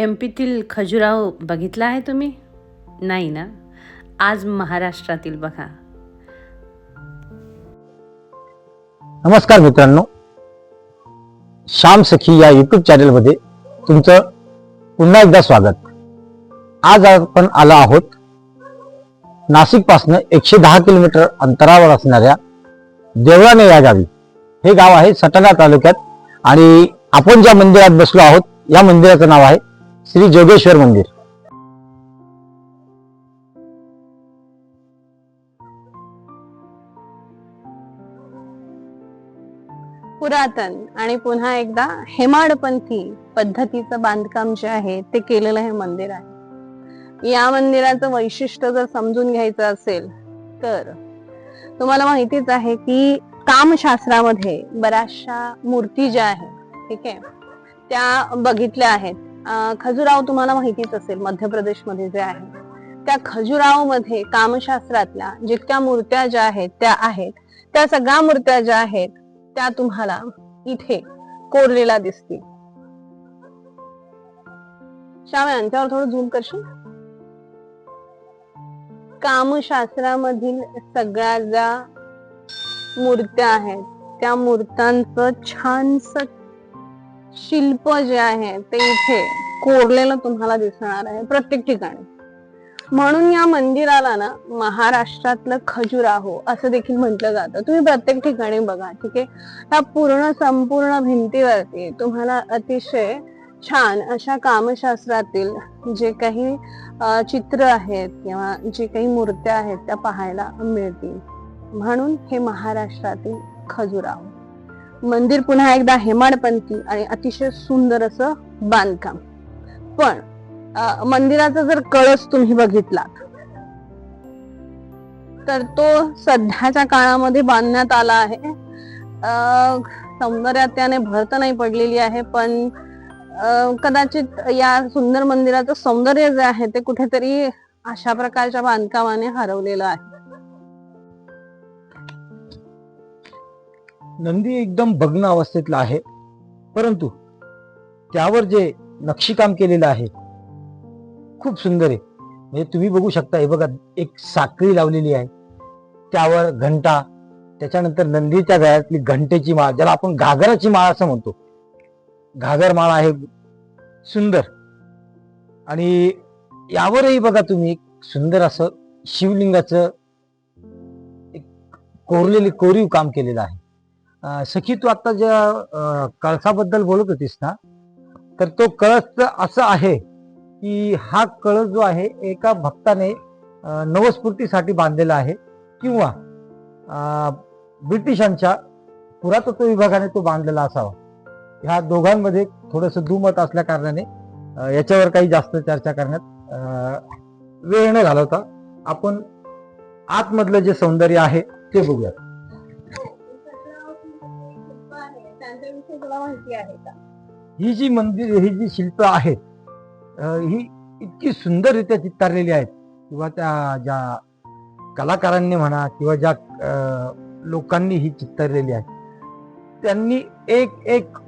M पीतील Khajuraho बघितला आहे तुम्ही? नाही ना? आज महाराष्ट्रातील बघा. नमस्कार मित्रांनो. श्याम सखी या युट्यूब चॅनलमध्ये तुमचं पुन्हा एकदा स्वागत. आज आपण आलो आहोत नाशिकपासनं एकशे दहा किलोमीटर अंतरावर असणाऱ्या देवळाने या गावी. हे गाव आहे सटाणा तालुक्यात आणि आपण ज्या मंदिरात बसलो आहोत या मंदिराचं नाव आहे श्री जोगेश्वर मंदिर. पुरातन आणि पुन्हा एकदा हेमाडपंथी पद्धतीचं बांधकाम जे आहे ते केलेलं हे मंदिर आहे. या मंदिराचं वैशिष्ट्य जर समजून घ्यायचं असेल तर तुम्हाला माहितीच आहे की कामशास्त्रामध्ये बऱ्याचशा मूर्ती ज्या आहेत ठीक आहे त्या बघितल्या आहेत. खजुराव तुम्हाला माहितीच असेल मध्य प्रदेशमध्ये जे आहे. त्या खजुरावमध्ये कामशास्त्रातल्या जितक्या मूर्त्या ज्या आहेत त्या आहेत. त्या सगळ्या मूर्त्या ज्या आहेत त्या तुम्हाला इथे कोरलेल्या दिसतील. श्याम यांच्यावर थोडं झूम करशील? कामशास्त्रामधील सगळ्या ज्या मूर्त्या आहेत त्या मूर्तांचं छानस शिल्प जे आहे ते इथे कोरलेलं तुम्हाला दिसणार आहे प्रत्येक ठिकाणी. म्हणून या मंदिराला ना महाराष्ट्रातलं खजुराहो असं देखील म्हटलं जातं. तुम्ही प्रत्येक ठिकाणी बघा ठीक आहे? त्या पूर्ण संपूर्ण भिंतीवरती तुम्हाला अतिशय छान अशा कामशास्त्रातील जे काही चित्र आहेत किंवा जे काही मूर्त्या आहेत त्या पाहायला मिळतील. म्हणून हे महाराष्ट्रातील खजुराहो मंदिर पुन्हा एकदा हेमाडपंथी आणि अतिशय सुंदर असं बांधकाम. पण मंदिराचा जर कळस तुम्ही बघितला तर तो सध्याच्या काळामध्ये बांधण्यात आला आहे. सौंदर्यात त्याने भर तर नाही पडलेली आहे पण कदाचित या सुंदर मंदिराचं सौंदर्य जे आहे ते कुठेतरी अशा प्रकारच्या बांधकामाने हरवलेलं आहे. नंदी एकदम भग्न अवस्थेतला आहे. परंतु त्यावर जे नक्षीकाम केलेलं आहे खूप सुंदर आहे. म्हणजे तुम्ही बघू शकता हे बघा एक साखळी लावलेली आहे. त्यावर घंटा त्याच्यानंतर नंदीच्या गळ्यातली घंटेची माळ ज्याला आपण घागराची माळ असं म्हणतो. घागर माळ आहे सुंदर. आणि यावरही बघा तुम्ही एक सुंदर असं शिवलिंगाचं एक कोरलेले कोरीव काम केलेलं आहे. सखी तू आता ज्या कळसाबद्दल बोलत होतीस ना तर तो कळस असं आहे की हा कळस जो आहे एका भक्ताने नवस्फूर्तीसाठी बांधलेला आहे किंवा ब्रिटिशांच्या पुरातत्व विभागाने तो बांधलेला असावा. ह्या दोघांमध्ये थोडस दुमत असल्या कारणाने याच्यावर काही जास्त चर्चा करण्यात वेळ न घालवता आपण आतमधलं जे सौंदर्य आहे ते बघूया तुम्हाला माहिती आहे का? ही जी मंदिर ही जी शिल्प आहेत ही इतकी सुंदररित्या चित्तारलेली आहेत. किंवा त्या ज्या कलाकारांनी म्हणा किंवा ज्या लोकांनी ही चित्तरलेली आहे. त्यांनी एक एक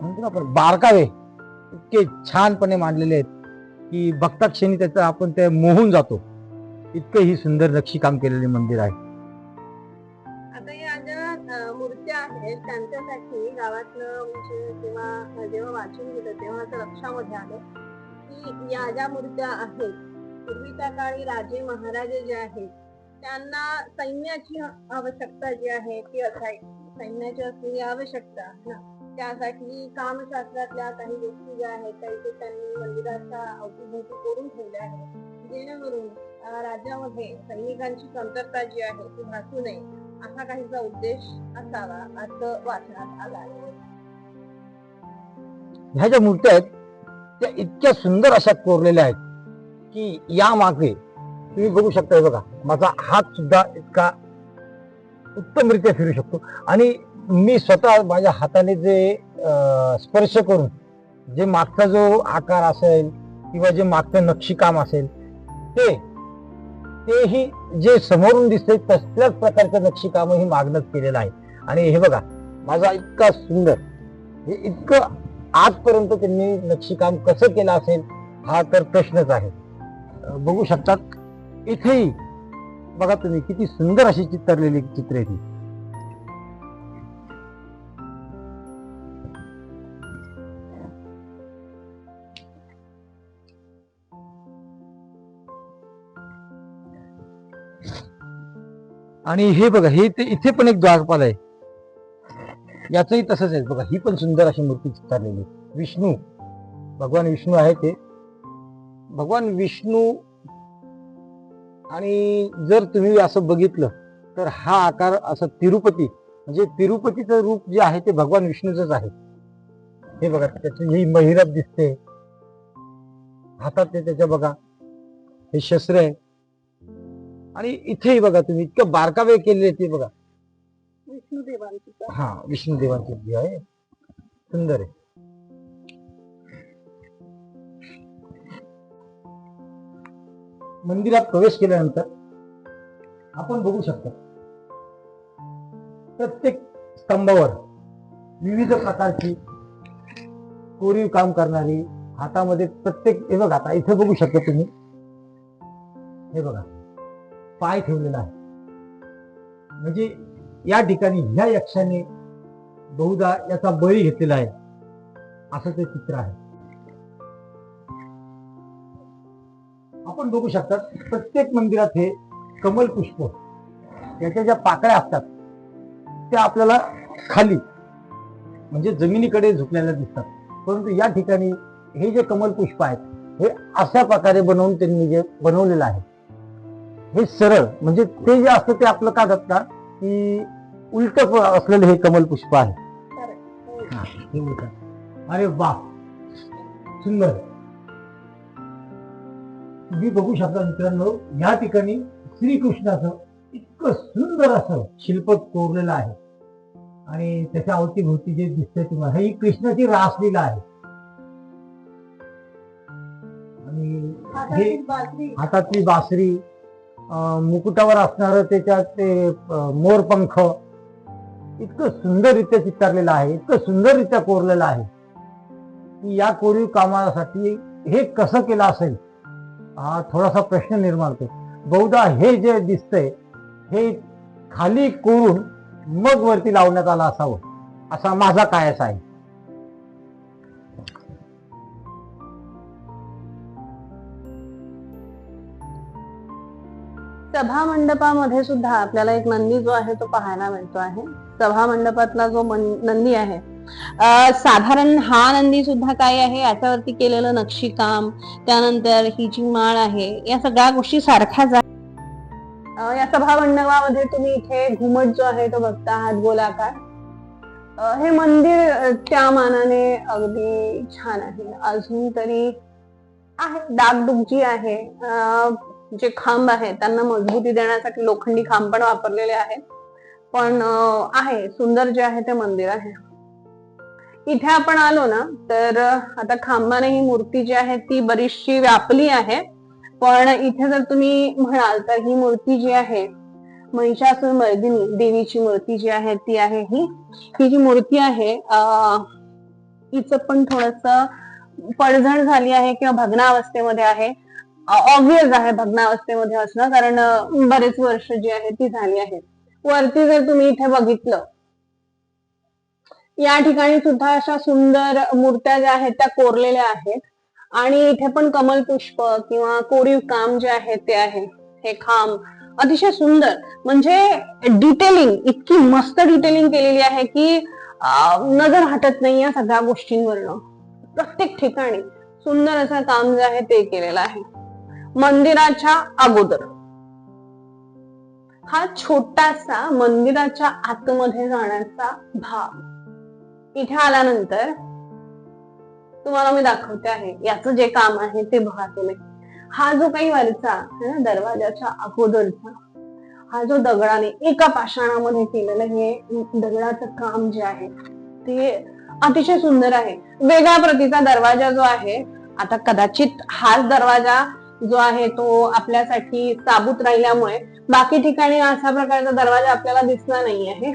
म्हणतो ना आपण बारकावे इतके छानपणे मांडलेले आहेत की भक्ताक्षणी त्याचं आपण ते मोहून जातो. इतकं ही सुंदर नक्षीकाम केलेले मंदिर आहे. गावातलं म्हणजे जेव्हा जेव्हा वाचून गेलं तेव्हा असं लक्षामध्ये आलं की या ज्या मूर्त्या आहेत पूर्वीच्या काळी राजे महाराजे जे आहेत त्यांना सैन्याची आवश्यकता जी आहे ती असायची सैन्याची असलेली आवश्यकता ना. त्यासाठी कामशास्त्रातल्या काही गोष्टी ज्या आहेत काही त्यांनी मंदिराच्या अवतीभोवती करून ठेवल्या आहेत. जेणेकरून राज्यामध्ये सैनिकांची कमतरता जी आहे ती भासू नये. असा काहीचा उद्देश असावा असं वाचनात आला ह्या ज्या मूर्त्या आहेत त्या इतक्या सुंदर अशा कोरलेल्या आहेत की या मागे तुम्ही बघू शकता बघा माझा हात सुद्धा इतका उत्तमरित्या फिरू शकतो. आणि मी स्वतः माझ्या हाताने जे स्पर्श करून जे मागचा जो आकार असेल किंवा जे मागचं नक्षीकाम असेल ते तेही जे समोरून दिसते तसल्याच प्रकारचं नक्षीकामही मागणंच केलेलं आहे. आणि हे बघा माझा इतका सुंदर हे इतकं आजपर्यंत त्यांनी नक्षीकाम कसं केलं असेल हा तर प्रश्नच आहे. बघू शकतात इथेही बघा तुम्ही किती सुंदर अशी चित्तरलेली चित्र आहे ती आणि हे बघा हे ते इथे पण एक द्वारपाल आहे. याचंही तसंच आहे. बघा ही पण सुंदर अशी मूर्ती चितारलेली विष्णू. भगवान विष्णू आहे ते. भगवान विष्णू आणि जर तुम्ही असं बघितलं तर हा आकार असं तिरुपती म्हणजे तिरुपतीचं रूप जे आहे ते भगवान विष्णूचंच आहे. हे बघा त्याची ही महिरप दिसते. हातात ते त्याच्या बघा. हे शस्त्र आहे. आणि इथेही बघा तुम्ही इतकं बारकावे केलेले ते बघा. हा विष्णुदेवांची जी आहे. सुंदर आहे. मंदिरात प्रवेश केल्यानंतर आपण बघू शकता प्रत्येक स्तंभावर विविध प्रकारची कोरीव काम करणारी हातामध्ये प्रत्येक हे बघा आता इथे बघू शकता तुम्ही. हे बघा. पाय ठेवलेला आहे. म्हणजे या ठिकाणी ह्या यक्षाने बहुधा याचा बळी घेतलेला आहे. असं ते चित्र आहे. आपण बघू शकतात प्रत्येक मंदिरात हे कमल पुष्प याच्या ज्या पाकळ्या असतात त्या आपल्याला खाली म्हणजे जमिनीकडे झुकलेल्या दिसतात. परंतु या ठिकाणी हे जे कमल पुष्प आहेत हे अशा प्रकारे बनवून त्यांनी जे बनवलेलं आहे. हे सरळ म्हणजे ते जे असतं ते आपलं काय का? की उलट असलेलं हे कमल पुष्प आहे. अरे वा. सुंदर. तुम्ही बघू शकता मित्रांनो या ठिकाणी श्रीकृष्णाचं इतकं सुंदर असं शिल्प कोरलेलं आहे. आणि त्याच्या अवतीभोवती जे दिसतंय तुम्हाला ही कृष्णाची रासलीला आहे. आणि हे हातातली बासरी मुकुटावर असणार त्याच्यात ते मोरपंख इतकं सुंदररित्या चितारलेलं आहे इतकं सुंदररित्या कोरलेलं आहे की या कोरीव कामासाठी हे कसं केलं असेल? हा थोडासा प्रश्न निर्माण होतो. बहुधा हे जे दिसतंय हे खाली कोरून मग वरती लावण्यात आलं असावं असा माझा कायस आहे. सभा मंडपामध्ये सुद्धा आपल्याला एक नंदी जो आहे तो पाहायला मिळतो आहे. सभा मंडपातला जो नंदी आहे साधारण हा नंदी सुद्धा काय आहे? याच्यावरती केलेलं नक्षीकाम त्यानंतर ही जी माळ आहे या सगळ्या गोष्टी सारख्याच आहेत या सभा मंडपामध्ये तुम्ही इथे घुमट जो आहे तो बघता आहात गोलाकार. हे मंदिर त्या मानाने अगदी छान आहे. अजून तरी आहे डागडुग जी आहे. अं, जे खांब आहेत त्यांना मजबूती देण्यासाठी लोखंडी खांब पण वापरलेले आहेत. पण आहे सुंदर जे आहे ते मंदिर आहे. इथे आपण आलो ना तर आता खांबाने ही मूर्ती जी आहे ती बरीचशी व्यापली आहे. पण इथे जर तुम्ही म्हणाल तर ही मूर्ती जी आहे महिषासुर मर्दिनी देवीची मूर्ती जी आहे ती आहे ही. ही जी मूर्ती आहे हिचं पण थोडस पडझड झाली आहे किंवा भग्नावस्थेमध्ये आहे. ऑब्विस आहे भग्नावस्थेमध्ये असणं कारण बरेच वर्ष जी आहे ती झाली आहेत वरती जर तुम्ही इथे बघितलं या ठिकाणी सुद्धा अशा सुंदर मूर्त्या ज्या आहेत त्या कोरलेल्या आहेत. आणि इथे पण कमल पुष्प किंवा कोरीव काम जे आहे ते आहे. हे खांब अतिशय सुंदर. म्हणजे डिटेलिंग इतकी मस्त डिटेलिंग केलेली आहे की नजर हटत नाही या सगळ्या गोष्टींवरनं. प्रत्येक ठिकाणी सुंदर असं काम जे आहे ते केलेलं आहे. मंदिराच्या अगोदर. हा छोटासा मंदिराच्या आतमध्ये जाण्याचा भाग. इथे आल्यानंतर तुम्हाला मी दाखवते आहे. याचं जे काम आहे ते बघा तुम्ही. हा जो काही वरचा दरवाजाच्या अगोदरचा हा जो दगडाने एका पाषाणामध्ये केलेलं हे दगडाचं काम जे आहे ते अतिशय सुंदर आहे. वेगळ्या प्रतीचा दरवाजा जो आहे आता कदाचित हाच दरवाजा जो आहे तो आपल्यासाठी साबूत राहिल्यामुळे बाकी ठिकाणी अशा प्रकारचा दरवाजा आपल्याला दिसला नाही आहे.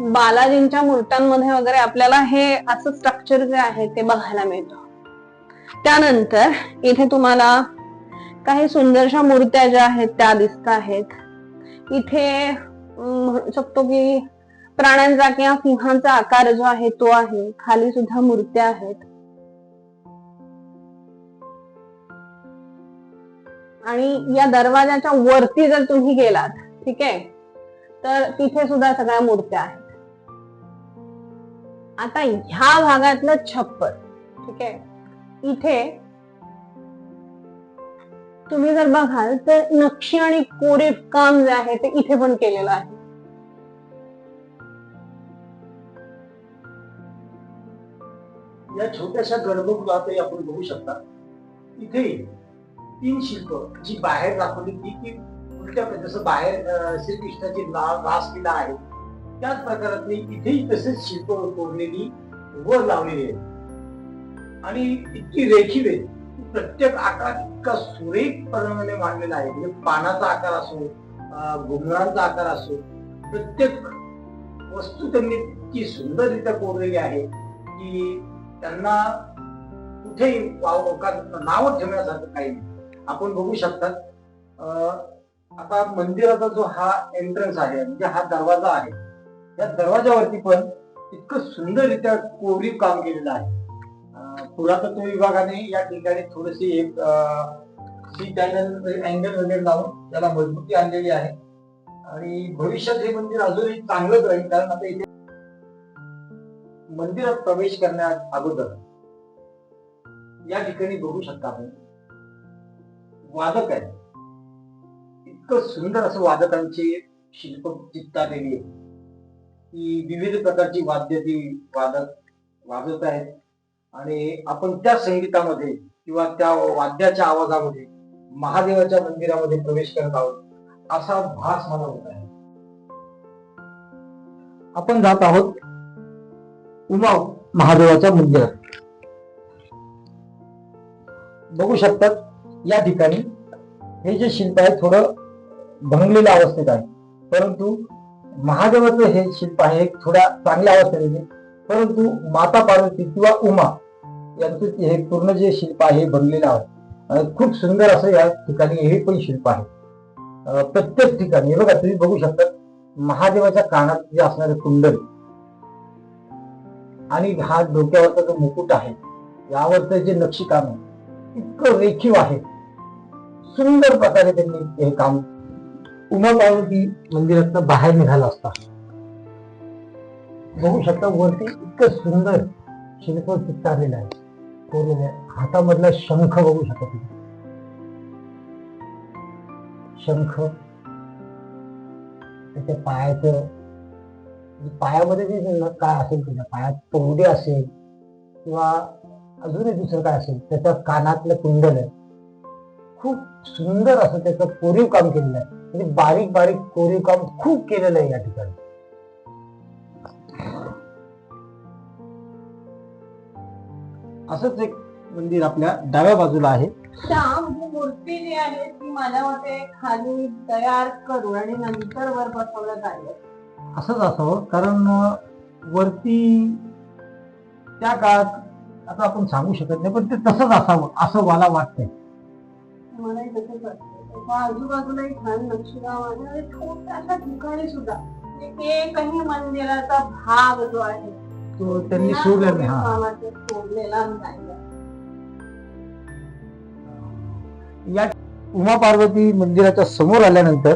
बालाजींच्या मूर्त्यांमध्ये वगैरे आपल्याला हे असं स्ट्रक्चर जे आहे ते बघायला मिळतं. त्यानंतर इथे तुम्हाला काही सुंदरशा मूर्त्या ज्या आहेत त्या दिसत आहेत. इथे म्हणू शकतो की प्राण्यांचा किंवा सिंहांचा आकार जो आहे तो आहे. खाली सुद्धा मूर्त्या आहेत. आणि या दरवाजाच्या वरती जर तुम्ही गेलात ठीक आहे तर तिथे सुद्धा सगळ्या मूर्त्या आहेत. आता ह्या भागातलं छप्पर ठीक आहे इथे तुम्ही जर बघाल तर नक्षी आणि कोरीव काम जे आहे ते इथे पण केलेलं आहे. या छोट्याशा गर्भगृहातही आपण बघू शकता. इथे तीन शिल्प जी बाहेर दाखवली ती की उलट्या जसं बाहेर अं, श्रीकृष्णाची ला- रासलीला आहे त्याच प्रकारातली इथेही तसेच शिल्प कोरलेली व लावलेली आहे आणि इतकी रेखीव आहे प्रत्येक आकार इतका सुरेख प्रमाणे मांडलेला आहे. म्हणजे पानाचा आकार असो घुमरांचा आकार असो प्रत्येक वस्तू त्यांनी इतकी सुंदररित्या कोरलेली आहे की त्यांना कुठेही वाव- नाव ठेवण्यासारखं काही नाही. आपण बघू शकता अं, आता मंदिराचा जो हा एंट्रन्स आहे म्हणजे हा दरवाजा आहे या दरवाजावरती पण इतकं सुंदररित्या कोरीव काम केलेलं आहे. पुरातत्व विभागाने या ठिकाणी थोडीशी एक सी चॅनल अँगल वगैरे लावून त्याला मजबूती आणलेली आहे. आणि भविष्यात हे मंदिर अजूनही चांगलंच राहील कारण आता इथे मंदिरात प्रवेश करण्या अगोदर या ठिकाणी बघू शकता आपण. वादक आहे. इतकं सुंदर असं वादकांची शिल्प चित्तारलेली आहे की विविध प्रकारची वाद्य ती वादक वाजवत आहेत. आणि आपण त्या संगीतामध्ये किंवा त्या वाद्याच्या आवाजामध्ये महादेवाच्या मंदिरामध्ये प्रवेश करत आहोत असा भास मला होत आहे. आपण जात आहोत उमा महादेवाच्या मंदिरात. बघू शकतात या ठिकाणी हे जे शिल्प आहे थोडं भंगलेल्या अवस्थेत आहे. परंतु महादेवाचं हे शिल्प आहे एक थोड्या चांगल्या अवस्थेत आहे. परंतु माता पार्वती किंवा उमा यांचं ते हे पूर्ण जे शिल्प आहे हे बनलेलं आहे. आणि खूप सुंदर असं या ठिकाणी हे पण शिल्प आहे. प्रत्येक ठिकाणी बघा तुम्ही बघू शकता महादेवाच्या कानात जे असणारे कुंडल आणि हा डोक्यावरचा जो मुकुट आहे यावरचं जे नक्षीकाम आहे इतकं रेखीव आहे. सुंदर प्रकारे त्यांनी हे काम उमा पार्वती मंदिरातनं बाहेर निघाला असता. बघू शकता वरती इतकं सुंदर शिल्प चित्तारलेलं आहे. कोरलेलं आहे हातामधला शंख बघू शकता तुम्ही. शंख त्याच्या पायाचं म्हणजे पायामध्ये जे काय असेल त्याच्या पायात पौडे असेल किंवा अजूनही दुसरं काय असेल त्याच्या कानातलं कुंडल आहे. खूप सुंदर असं त्याचं कोरीव काम केलेलं आहे. म्हणजे बारीक बारीक कोरीव काम खूप केलेलं आहे या ठिकाणी. असंच एक मंदिर आपल्या डाव्या बाजूला आहे. मूर्ती जी आहे ती माझ्या मते खाली तयार करून आणि नंतर वर बसवण्यात आली. असंच असावं कारण वरती त्या काळात आता आपण सांगू शकत नाही पण ते तसंच असावं असं मला वाटतंय. मलाही तसंच वाटतं त्याच्या आजूबाजूलाही छान नक्षीकाम आहे. आणि छोट्याशा ठिकाणी सुद्धा एकही मंदिराचा भाग जो आहे तो त्यांनी सोडला हा. सोडलेला नाही. या उमा पार्वती मंदिराच्या समोर आल्यानंतर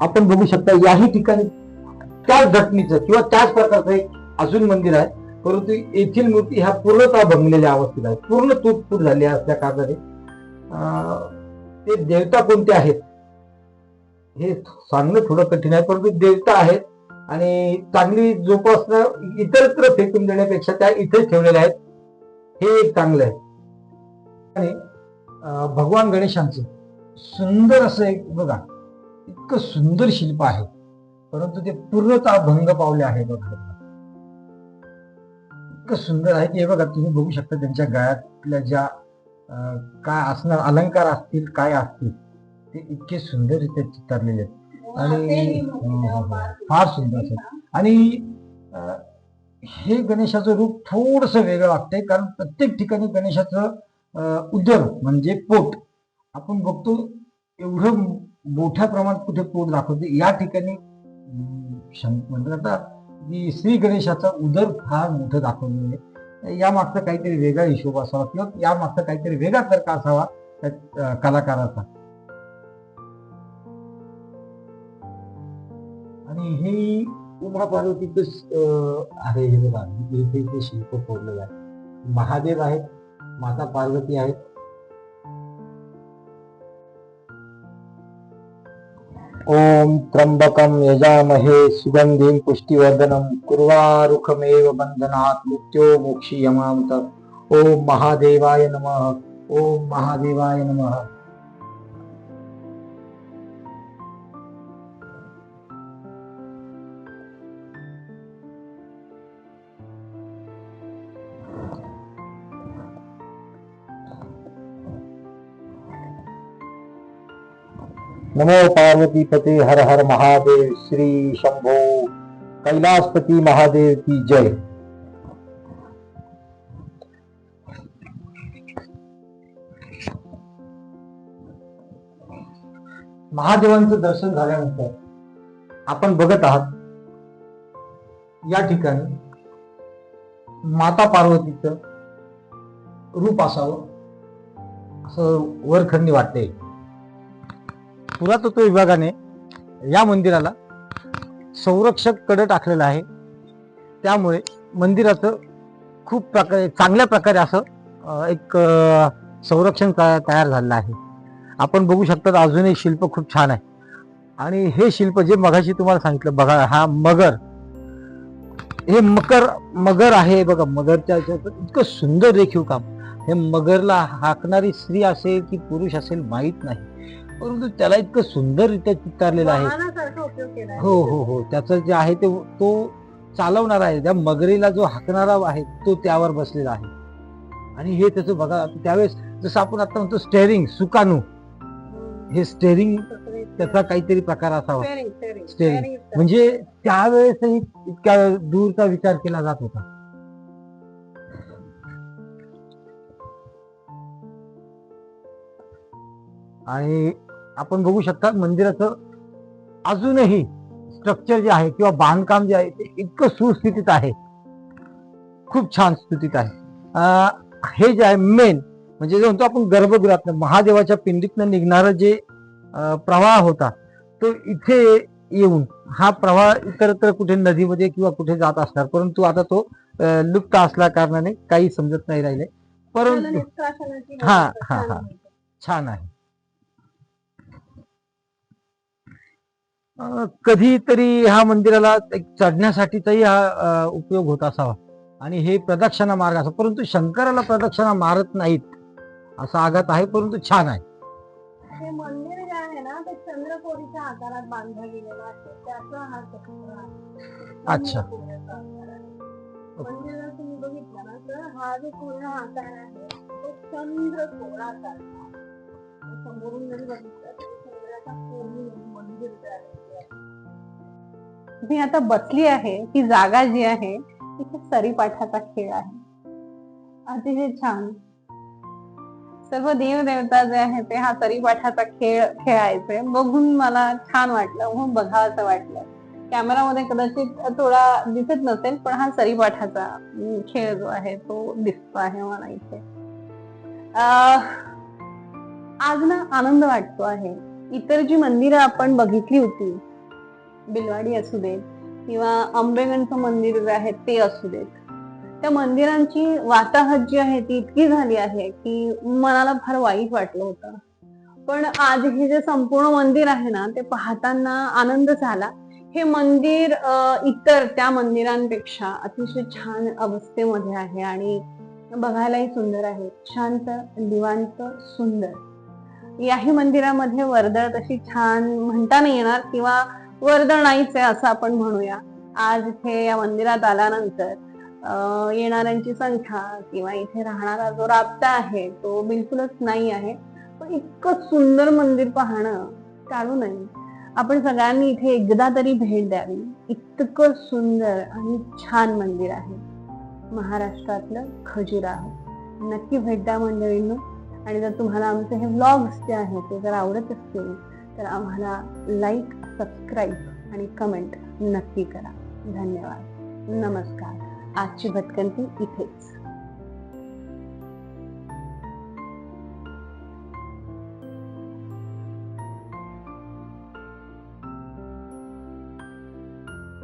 आपण बघू शकता याही ठिकाणी त्याच घटनेचं किंवा त्याच प्रकारचं एक अजून मंदिर आहे. परंतु येथील मूर्ती ह्या पूर्णतः भंगलेल्या अवस्थेत आहे. पूर्ण तुटफूट झाली असल्या कारणाने ते देवता कोणते आहेत? हे सांगणं थोडं कठीण आहे परंतु देवता आहेत आणि चांगली जोपासणं इतरत्र फेकून देण्यापेक्षा त्या इथेच ठेवलेल्या आहेत. हे एक चांगलं आहे. आणि भगवान गणेशांचं सुंदर असं एक बघा इतकं सुंदर शिल्प आहे. परंतु ते पूर्णतः भंग पावले आहे बघा. इतकं सुंदर आहे की हे बघा तुम्ही बघू शकता त्यांच्या गळ्यातल्या ज्या काय असणार अलंकार असतील काय असतील ते इतके सुंदररित्या चितारलेले आहेत. आणि हो, हो, हो. फार सुंदर असं. आणि हे गणेशाचं रूप थोडस वेगळं वाटतंय कारण प्रत्येक ठिकाणी गणेशाचं उदर म्हणजे पोट. आपण बघतो एवढं मोठ्या प्रमाणात कुठे पोट दाखवते. या ठिकाणी म्हणतात आता की श्री गणेशाचा उदर फार मोठं दाखवलेलं आहे. या मागचा काहीतरी वेगळा हिशोब असावा किंवा या मागचा काहीतरी वेगळा तर्क असावा त्या कलाकाराचा. आणि हे उमा पार्वतीच आहे हे बघा शिल्प कोरलेलं आहे. महादेव आहेत माता पार्वती आहेत ओम त्र्यंबकम यजामहे सुगंधिं पुष्टिवर्धनम कुर्वारुखमेव बंधनात् मृत्यो मोक्षी यमामत ओम महादेवाय नमः। ओम महादेवाय नमः। नमो पार्वती पते हर हर महादेव श्री शंभो। कैलासपति महादेव की जय। महादेवांचं दर्शन झाल्यानंतर आपण बघत आहात या ठिकाणी माता पार्वतीचं रूप असावं असं वरखंडी वाटते पुरातत्व विभागाने या मंदिराला संरक्षक कडं टाकलेलं आहे. त्यामुळे मंदिराचं खूप प्रकारे चांगल्या प्रकारे असं एक संरक्षण तया- तयार झालेलं आहे. आपण बघू शकता अजूनही शिल्प खूप छान आहे. आणि हे शिल्प जे मगाशी तुम्हाला सांगितलं बघा हा मगर. हे मकर मगर आहे बघा मगरच्या इतकं सुंदर रेखीव काम. हे मगरला हाकणारी स्त्री असेल की पुरुष असेल माहीत नाही. परंतु त्याला इतकं सुंदररित्या चितारलेलं आहे. हो हो हो. त्याचं जे आहे ते तो चालवणारा आहे. त्या मगरीला जो हाकणारा आहे तो त्यावर बसलेला आहे. आणि हे त्याचं बघा त्यावेळेस जसं आपण आता म्हणतो स्टेअरिंग सुकानू हे स्टेअरिंग त्याचा काहीतरी प्रकार असावा. चं. म्हणजे त्यावेळेसही इतक्या दूरचा विचार केला जात होता. आणि आपण बघू शकता मंदिराचं अजूनही स्ट्रक्चर जे आहे किंवा बांधकाम जे आहे ते इतकं सुस्थितीत आहे. खूप छान स्थितीत आहे. हे जे आहे मेन म्हणजे जे म्हणतो आपण गर्भगृहात महादेवाच्या पिंडीतनं निघणारं जे प्रवाह होता तो इथे येऊन हा प्रवाह इतरत्र कुठे नदीमध्ये किंवा कुठे जात असणार परंतु आता तो लुप्त असल्या कारणाने काही समजत नाही राहिले. परंतु हा, हा, हा. छान आहे. कधीतरी ह्या मंदिराला एक चढण्यासाठीचाही हा उपयोग होत असावा आणि हे प्रदक्षिणा मार्ग असा परंतु शंकराला प्रदक्षिणा मारत नाहीत असा आघात आहे परंतु छान आहे हे मंदिर जे आहे ना ते चंद्रकोरीच्या आकारात बांधलं गेलेलं आहे त्याचा हा अच्छा. चंद्रकोरीचा आकार आहे. जर तुम्ही बघितलं ना तर हा जो पूर्ण आकार आहे तो चंद्रकोराचा आहे. समोरून जरी बघितलं तर चंद्राचा मी आता बसली आहे ही जागा जी आहे तिथे सरीपाठाचा खेळ आहे. अतिशय छान. सर्व देवदेवता जे आहे ते हा सरीपाठाचा खेळ खेळायचे. बघून मला छान वाटलं हो, म्हणून बघावंसं वाटलं. कॅमेरामध्ये कदाचित थोडा दिसत नसेल पण हा सरीपाठाचा खेळ जो आहे तो दिसतो आहे मला इथे. अं, आज ना आनंद वाटतो आहे. इतर जी मंदिरं आपण बघितली होती बिलवाडी असू देत किंवा आंबेगणचं मंदिर जे आहे ते असू देत त्या मंदिरांची वाताहत जी आहे ती इतकी झाली आहे की मनाला फार वाईट वाटलं होतं. पण आज हे जे संपूर्ण मंदिर आहे ना ते पाहताना आनंद झाला. हे मंदिर इतर त्या मंदिरांपेक्षा अतिशय छान अवस्थेमध्ये आहे आणि बघायलाही सुंदर आहे. शांत निवांत सुंदर. याही मंदिरामध्ये वर्दळ तशी छान म्हणता नाही येणार किंवा वर्दळ नाहीच आहे असं आपण म्हणूया. आज इथे या मंदिरात आल्यानंतर येणाऱ्यांची संख्या किंवा इथे राहणारा जो राबता आहे तो बिलकुलच नाही आहे. पण इतकं सुंदर मंदिर पाहणं टाळू नये आपण सगळ्यांनी इथे एकदा तरी भेट द्यावी. इतकं सुंदर आणि छान मंदिर आहे. महाराष्ट्रातलं खजुराहो. नक्की भेट द्या मंडळींना. आणि जर तुम्हाला आमचे हे व्लॉग्स जे आहेत ते जर आवडत असतील तर आम्हाला लाईक सबस्क्राईब आणि कमेंट नक्की करा. धन्यवाद. नमस्कार. आजची भटकंती इथेच.